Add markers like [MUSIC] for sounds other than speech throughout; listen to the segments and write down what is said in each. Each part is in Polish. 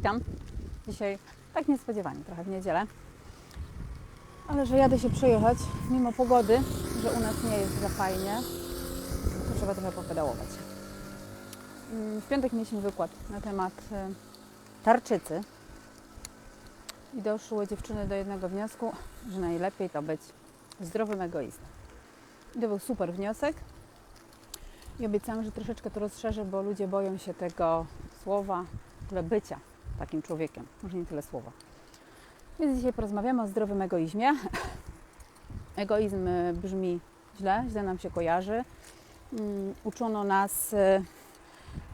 Witam. Dzisiaj tak niespodziewanie, trochę w niedzielę. Ale że jadę się przejechać, mimo pogody, że u nas nie jest za fajnie, to trzeba trochę popedałować. Mm, W piątek mieliśmy wykład na temat e, tarczycy i doszły dziewczyny do jednego wniosku, że najlepiej to być zdrowym egoistą. I to był super wniosek. I obiecałam, że troszeczkę to rozszerzę, bo ludzie boją się tego słowa, w ogóle bycia takim człowiekiem. Może nie tyle słowa. Więc dzisiaj porozmawiamy o zdrowym egoizmie. [LAUGHS] Egoizm y, brzmi źle, źle nam się kojarzy. Mm, Uczono nas y,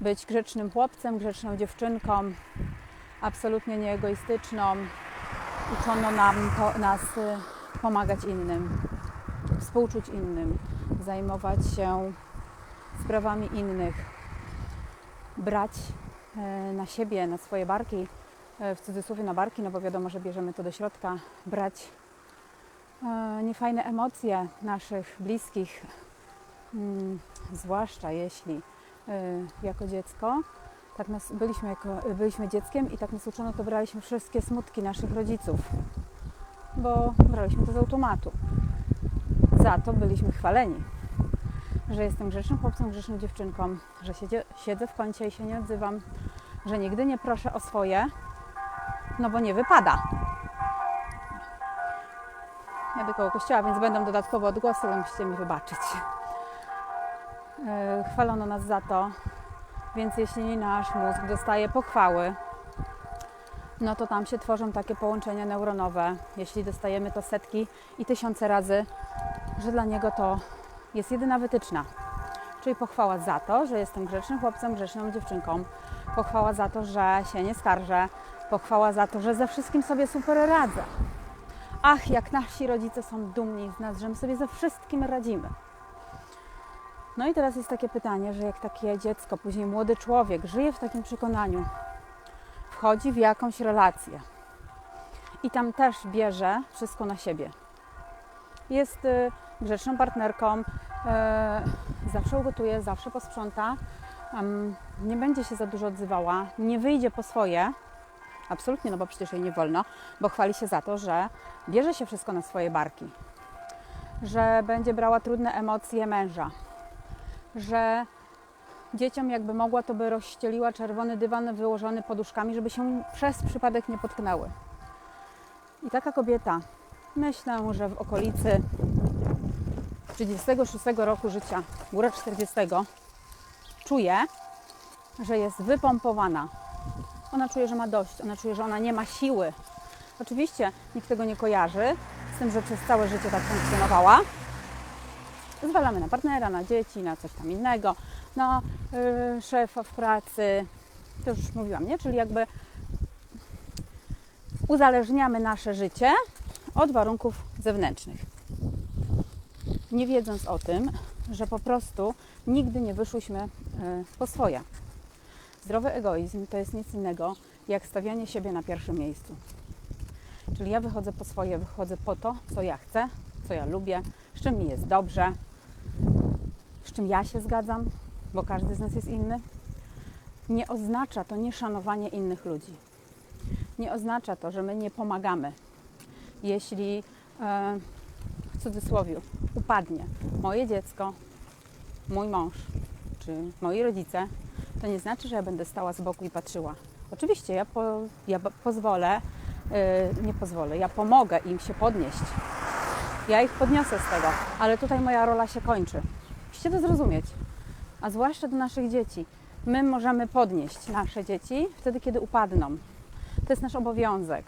być grzecznym chłopcem, grzeczną dziewczynką, absolutnie nieegoistyczną. Uczono nam, nas y, pomagać innym, współczuć innym, zajmować się sprawami innych, brać na siebie, na swoje barki, e, w cudzysłowie na barki, no bo wiadomo, że bierzemy to do środka, brać e, niefajne emocje naszych bliskich, mm, zwłaszcza jeśli e, jako dziecko, tak nas, byliśmy, jako, byliśmy dzieckiem i tak nas uczono, to braliśmy wszystkie smutki naszych rodziców, bo braliśmy to z automatu. Za to byliśmy chwaleni że jestem grzecznym chłopcem, grzeczną dziewczynką, że siedzie, siedzę w kącie i się nie odzywam, że nigdy nie proszę o swoje, no bo nie wypada. Jadę koło kościoła, więc będą dodatkowo odgłosy, ale musicie mi wybaczyć. Yy, Chwalono nas za to, więc jeśli nasz mózg dostaje pochwały, no to tam się tworzą takie połączenia neuronowe, jeśli dostajemy to setki i tysiące razy, że dla niego to jest jedyna wytyczna. Czyli pochwała za to, że jestem grzecznym chłopcem, grzeczną dziewczynką. Pochwała za to, że się nie skarżę. Pochwała za to, że ze wszystkim sobie super radzę. Ach, jak nasi rodzice są dumni z nas, że my sobie ze wszystkim radzimy. No i teraz jest takie pytanie, że jak takie dziecko, później młody człowiek żyje w takim przekonaniu, wchodzi w jakąś relację i tam też bierze wszystko na siebie. Jest y, grzeczną partnerką, zawsze ugotuje, zawsze posprząta, nie będzie się za dużo odzywała, nie wyjdzie po swoje, absolutnie, no bo przecież jej nie wolno, bo chwali się za to, że bierze się wszystko na swoje barki, że będzie brała trudne emocje męża, że dzieciom jakby mogła, to by rozścieliła czerwony dywan wyłożony poduszkami, żeby się przez przypadek nie potknęły. I taka kobieta, myślę, że w okolicy 36 roku życia, góra 40, czuje, że jest wypompowana. Ona czuje, że ma dość, ona czuje, że ona nie ma siły. Oczywiście nikt tego nie kojarzy z tym, że przez całe życie tak funkcjonowała. Zwalamy na partnera, na dzieci, na coś tam innego, na y, szefa w pracy. To już mówiłam, nie? Czyli jakby uzależniamy nasze życie od warunków zewnętrznych nie wiedząc o tym, że po prostu nigdy nie wyszłyśmy e, po swoje. Zdrowy egoizm to jest nic innego jak stawianie siebie na pierwszym miejscu. Czyli ja wychodzę po swoje, wychodzę po to, co ja chcę, co ja lubię, z czym mi jest dobrze, z czym ja się zgadzam, bo każdy z nas jest inny. Nie oznacza to nieszanowanie innych ludzi. Nie oznacza to, że my nie pomagamy. Jeśli e, w cudzysłowie upadnie moje dziecko, mój mąż czy moi rodzice, to nie znaczy, że ja będę stała z boku i patrzyła. Oczywiście ja, po, ja po- pozwolę, yy, nie pozwolę, ja pomogę im się podnieść. Ja ich podniosę z tego, ale tutaj moja rola się kończy. Musicie to zrozumieć. A zwłaszcza do naszych dzieci. My możemy podnieść nasze dzieci wtedy, kiedy upadną. To jest nasz obowiązek.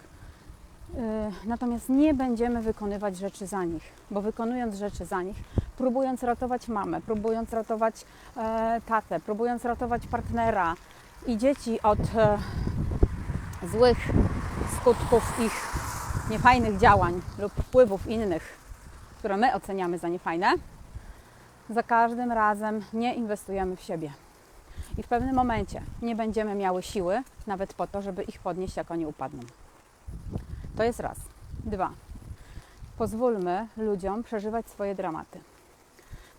Yy, Natomiast nie będziemy wykonywać rzeczy za nich, bo wykonując rzeczy za nich, próbując ratować mamę, próbując ratować e, tatę, próbując ratować partnera i dzieci od e, złych skutków ich niefajnych działań lub wpływów innych, które my oceniamy za niefajne, za każdym razem nie inwestujemy w siebie. I w pewnym momencie nie będziemy miały siły nawet po to, żeby ich podnieść, jak oni upadną. To jest raz. Dwa. Pozwólmy ludziom przeżywać swoje dramaty.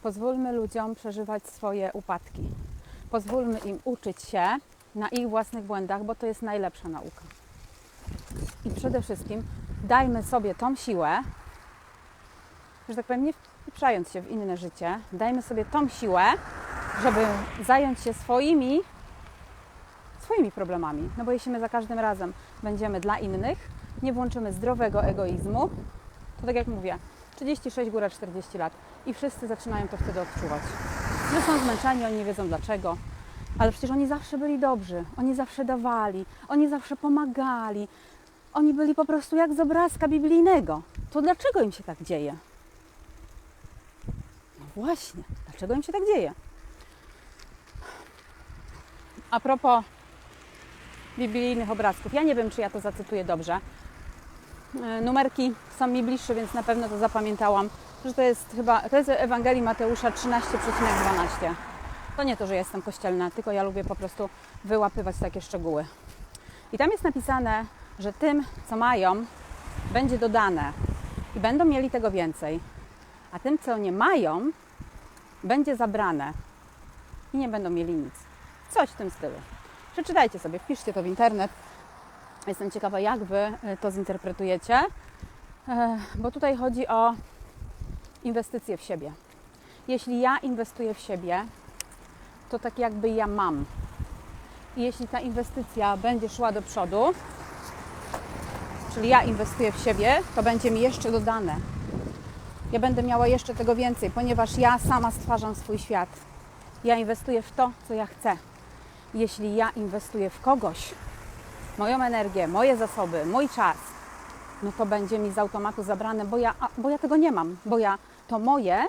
Pozwólmy ludziom przeżywać swoje upadki. Pozwólmy im uczyć się na ich własnych błędach, bo to jest najlepsza nauka. I przede wszystkim dajmy sobie tą siłę, że tak powiem, nie wpieprzając się w inne życie, dajmy sobie tą siłę, żeby zająć się swoimi, swoimi problemami. No bo jeśli my za każdym razem będziemy dla innych, nie włączymy zdrowego egoizmu, to tak jak mówię, 36 góra 40 lat i wszyscy zaczynają to wtedy odczuwać. Że są zmęczeni, oni nie wiedzą dlaczego, ale przecież oni zawsze byli dobrzy, oni zawsze dawali, oni zawsze pomagali, oni byli po prostu jak z obrazka biblijnego. To dlaczego im się tak dzieje? No właśnie, dlaczego im się tak dzieje? A propos biblijnych obrazków, ja nie wiem, czy ja to zacytuję dobrze. E, Numerki są mi bliższe, więc na pewno to zapamiętałam, że to jest chyba, to jest Ewangelii Mateusza 13,12. To nie to, że jestem kościelna, tylko ja lubię po prostu wyłapywać takie szczegóły. I tam jest napisane, że tym, co mają, będzie dodane i będą mieli tego więcej, a tym, co nie mają, będzie zabrane i nie będą mieli nic. Coś w tym stylu. Przeczytajcie sobie, wpiszcie to w internet. Jestem ciekawa, jak Wy y, to zinterpretujecie, E, bo tutaj chodzi o inwestycje w siebie. Jeśli ja inwestuję w siebie, to tak jakby ja mam. I jeśli ta inwestycja będzie szła do przodu, czyli ja inwestuję w siebie, to będzie mi jeszcze dodane. Ja będę miała jeszcze tego więcej, ponieważ ja sama stwarzam swój świat. Ja inwestuję w to, co ja chcę. Jeśli ja inwestuję w kogoś, moją energię, moje zasoby, mój czas, no to będzie mi z automatu zabrane, bo ja, bo ja tego nie mam, bo ja to moje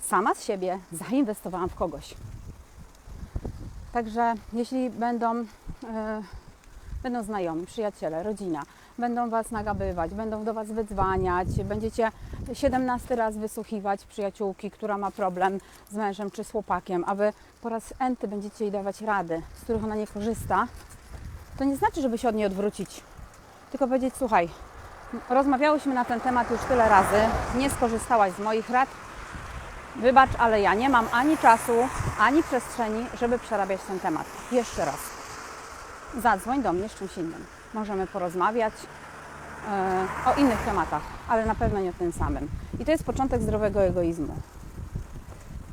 sama z siebie zainwestowałam w kogoś. Także jeśli będą, e, będą znajomi, przyjaciele, rodzina, będą Was nagabywać, będą do Was wydzwaniać, będziecie 17 raz wysłuchiwać przyjaciółki, która ma problem z mężem czy z chłopakiem, a Wy po raz enty będziecie jej dawać rady, z których ona nie korzysta, to nie znaczy, żeby się od niej odwrócić, tylko powiedzieć, słuchaj, rozmawiałyśmy na ten temat już tyle razy, nie skorzystałaś z moich rad, wybacz, ale ja nie mam ani czasu, ani przestrzeni, żeby przerabiać ten temat. Jeszcze raz. Zadzwoń do mnie z czymś innym. Możemy porozmawiać e, o innych tematach, ale na pewno nie o tym samym. I to jest początek zdrowego egoizmu.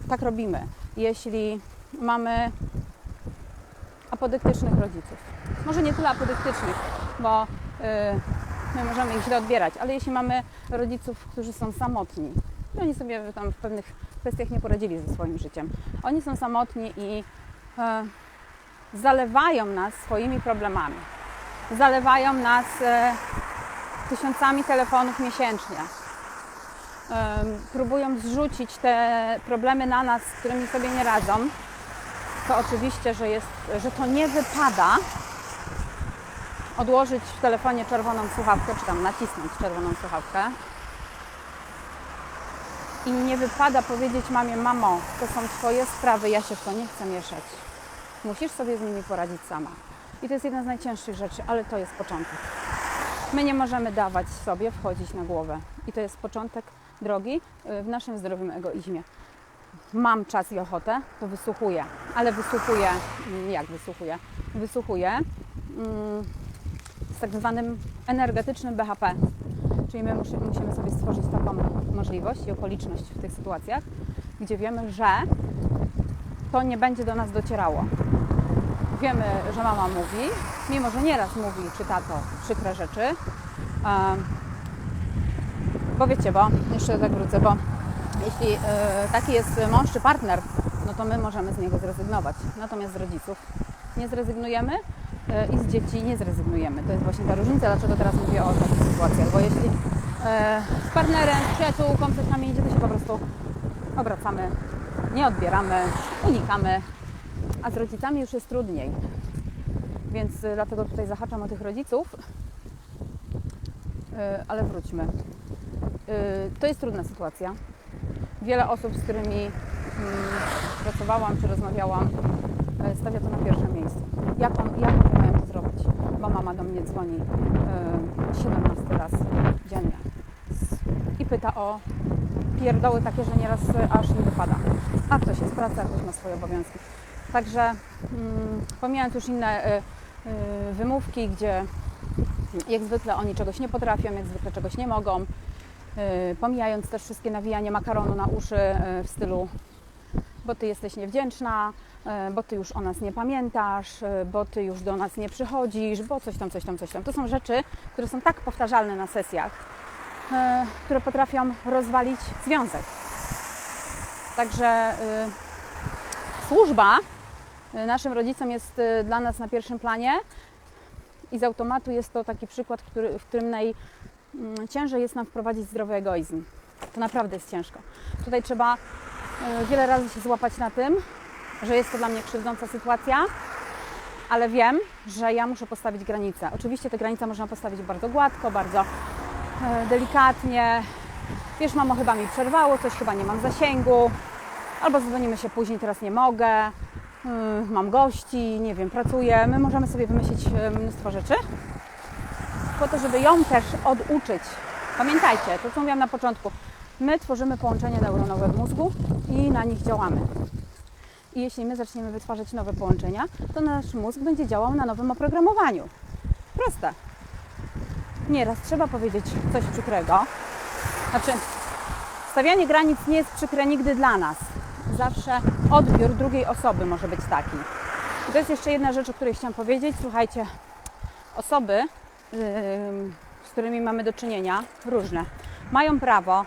Tak robimy. Jeśli mamy apodyktycznych rodziców. Może nie tyle apodyktycznych, bo y, my możemy ich źle odbierać, ale jeśli mamy rodziców, którzy są samotni, i oni sobie tam w pewnych kwestiach nie poradzili ze swoim życiem. Oni są samotni i e, zalewają nas swoimi problemami. Zalewają nas e, tysiącami telefonów miesięcznie. Próbują zrzucić te problemy na nas, z którymi sobie nie radzą. To oczywiście, że, jest, że to nie wypada odłożyć w telefonie czerwoną słuchawkę, czy tam nacisnąć czerwoną słuchawkę. I nie wypada powiedzieć mamie, mamo, to są Twoje sprawy, ja się w to nie chcę mieszać. Musisz sobie z nimi poradzić sama. I to jest jedna z najcięższych rzeczy, ale to jest początek. My nie możemy dawać sobie wchodzić na głowę. I to jest początek drogi y, w naszym zdrowym egoizmie. Mam czas i ochotę, to wysłuchuję, ale wysłuchuję, mm, jak wysłuchuję? Wysłuchuję mm, tak zwanym energetycznym BHP. Czyli my musi, musimy sobie stworzyć taką możliwość i okoliczność w tych sytuacjach, gdzie wiemy, że to nie będzie do nas docierało. Wiemy, że mama mówi, mimo że nieraz mówi czy tato przykre rzeczy, bo wiecie, bo jeszcze tak wrócę, bo jeśli y, taki jest mąż czy partner, no to my możemy z niego zrezygnować. Natomiast z rodziców nie zrezygnujemy i z dzieci nie zrezygnujemy. To jest właśnie ta różnica, dlaczego teraz mówię o takich sytuacjach. Bo jeśli y, z partnerem, przyjaciółką coś nam idzie, to się po prostu obracamy, nie odbieramy, unikamy, a z rodzicami już jest trudniej. Więc y, dlatego tutaj zahaczam o tych rodziców. Ale wróćmy. To jest trudna sytuacja. Wiele osób, z którymi mm, pracowałam czy rozmawiałam, stawia to na pierwszym miejscu. Jak, on, jak oni mają to zrobić? Bo mama do mnie dzwoni y, 17 raz dziennie i pyta o pierdoły takie, że nieraz aż nie wypada. A ktoś jest w pracy, a ktoś ma swoje obowiązki. Także mm, pomijając już inne y, y, wymówki, gdzie jak zwykle oni czegoś nie potrafią, jak zwykle czegoś nie mogą, pomijając też wszystkie nawijanie makaronu na uszy w stylu bo ty jesteś niewdzięczna, bo ty już o nas nie pamiętasz, y, bo ty już do nas nie przychodzisz, bo coś tam, coś tam, coś tam. To są rzeczy, które są tak powtarzalne na sesjach, y, które potrafią rozwalić związek. Także służba naszym rodzicom jest dla nas na pierwszym planie i z automatu jest to taki przykład, który, w którym najciężej jest nam wprowadzić zdrowy egoizm. To naprawdę jest ciężko. Tutaj trzeba wiele razy się złapać na tym, że jest to dla mnie krzywdząca sytuacja, ale wiem, że ja muszę postawić granicę. Oczywiście te granice można postawić bardzo gładko, bardzo e, delikatnie. Wiesz, mamo, chyba mi przerwało, coś chyba nie mam zasięgu, albo zadzwonimy się później, teraz nie mogę, y, mam gości, nie wiem, pracuję. My możemy sobie wymyślić e, mnóstwo rzeczy, po to, żeby ją też oduczyć. Pamiętajcie, to co mówiłam na początku, my tworzymy połączenia neuronowe w mózgu i na nich działamy. I jeśli my zaczniemy wytwarzać nowe połączenia, to nasz mózg będzie działał na nowym oprogramowaniu. Proste. Nieraz trzeba powiedzieć coś przykrego. Znaczy, stawianie granic nie jest przykre nigdy dla nas. Zawsze odbiór drugiej osoby może być taki. I to jest jeszcze jedna rzecz, o której chciałam powiedzieć. Słuchajcie, osoby, yy, z którymi mamy do czynienia, różne, mają prawo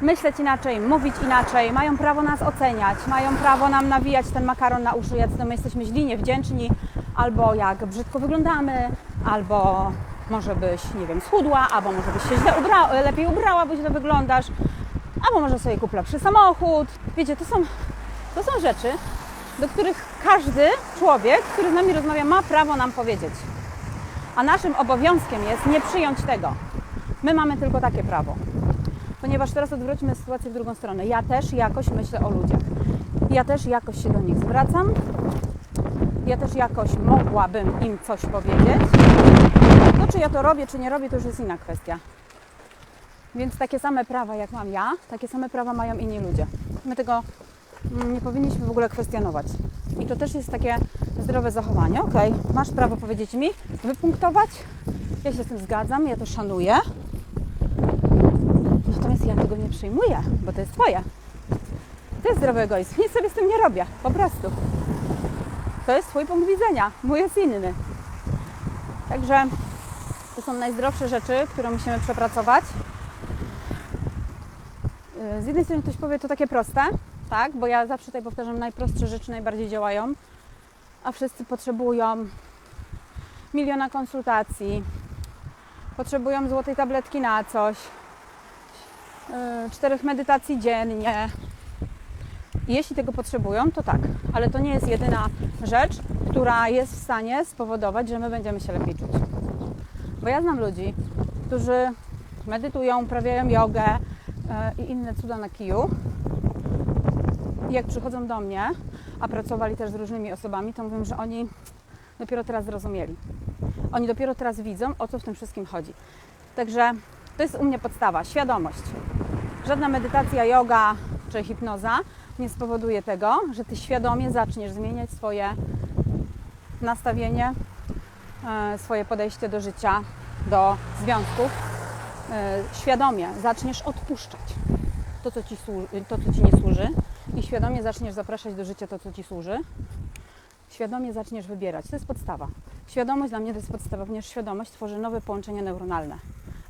myśleć inaczej, mówić inaczej, mają prawo nas oceniać, mają prawo nam nawijać ten makaron na uszy, to my jesteśmy źli, niewdzięczni, albo jak brzydko wyglądamy, albo może byś, nie wiem, schudła, albo może byś się źle ubra- lepiej ubrała, bo źle wyglądasz, albo może sobie kup lepszy samochód. Wiecie, to są, to są rzeczy, do których każdy człowiek, który z nami rozmawia, ma prawo nam powiedzieć. A naszym obowiązkiem jest nie przyjąć tego. My mamy tylko takie prawo ponieważ teraz odwróćmy sytuację w drugą stronę. Ja też jakoś myślę o ludziach. Ja też jakoś się do nich zwracam. Ja też jakoś mogłabym im coś powiedzieć. No, czy ja to robię, czy nie robię, to już jest inna kwestia. Więc takie same prawa, jak mam ja, takie same prawa mają inni ludzie. My tego mm, nie powinniśmy w ogóle kwestionować. I to też jest takie zdrowe zachowanie. Ok, masz prawo powiedzieć mi, wypunktować. Ja się z tym zgadzam, ja to szanuję. Nie przyjmuję, bo to jest Twoje. To jest zdrowy egoizm. Nic sobie z tym nie robię, po prostu. To jest Twój punkt widzenia, mój jest inny. Także to są najzdrowsze rzeczy, które musimy przepracować. Yy, Z jednej strony ktoś powie, to takie proste, tak? Bo ja zawsze tutaj powtarzam, najprostsze rzeczy najbardziej działają, a wszyscy potrzebują miliona konsultacji, potrzebują złotej tabletki na coś, czterech medytacji dziennie. Jeśli tego potrzebują, to tak, ale to nie jest jedyna rzecz, która jest w stanie spowodować, że my będziemy się lepiej czuć. Bo ja znam ludzi, którzy medytują, uprawiają jogę yy, i inne cuda na kiju. Jak przychodzą do mnie, a pracowali też z różnymi osobami, to mówią, że oni dopiero teraz zrozumieli. Oni dopiero teraz widzą, o co w tym wszystkim chodzi. Także to jest u mnie podstawa, świadomość. Żadna medytacja, yoga czy hipnoza nie spowoduje tego, że ty świadomie zaczniesz zmieniać swoje nastawienie, e, swoje podejście do życia, do związków. E, Świadomie zaczniesz odpuszczać to, co ci, to, co ci nie służy i świadomie zaczniesz zapraszać do życia to, co ci służy. Świadomie zaczniesz wybierać. To jest podstawa. Świadomość dla mnie to jest podstawa, ponieważ świadomość tworzy nowe połączenia neuronalne.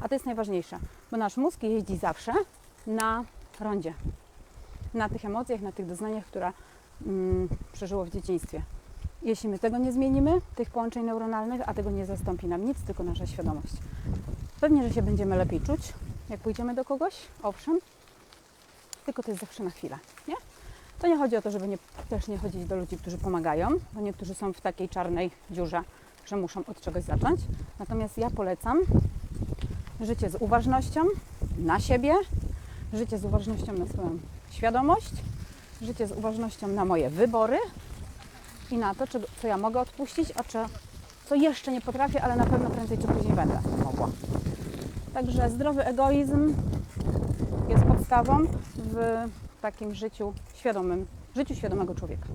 A to jest najważniejsze, bo nasz mózg jeździ zawsze na rondzie. Na tych emocjach, na tych doznaniach, które mm, przeżyło w dzieciństwie. Jeśli my tego nie zmienimy, tych połączeń neuronalnych, a tego nie zastąpi nam nic, tylko nasza świadomość. Pewnie, że się będziemy lepiej czuć, jak pójdziemy do kogoś, owszem, tylko to jest zawsze na chwilę, nie? To nie chodzi o to, żeby nie, też nie chodzić do ludzi, którzy pomagają, bo niektórzy są w takiej czarnej dziurze, że muszą od czegoś zacząć. Natomiast ja polecam życie z uważnością na siebie, życie z uważnością na swoją świadomość, życie z uważnością na moje wybory i na to, co ja mogę odpuścić, a co jeszcze nie potrafię, ale na pewno prędzej czy później będę mogła. Także zdrowy egoizm jest podstawą w takim życiu świadomym, życiu świadomego człowieka.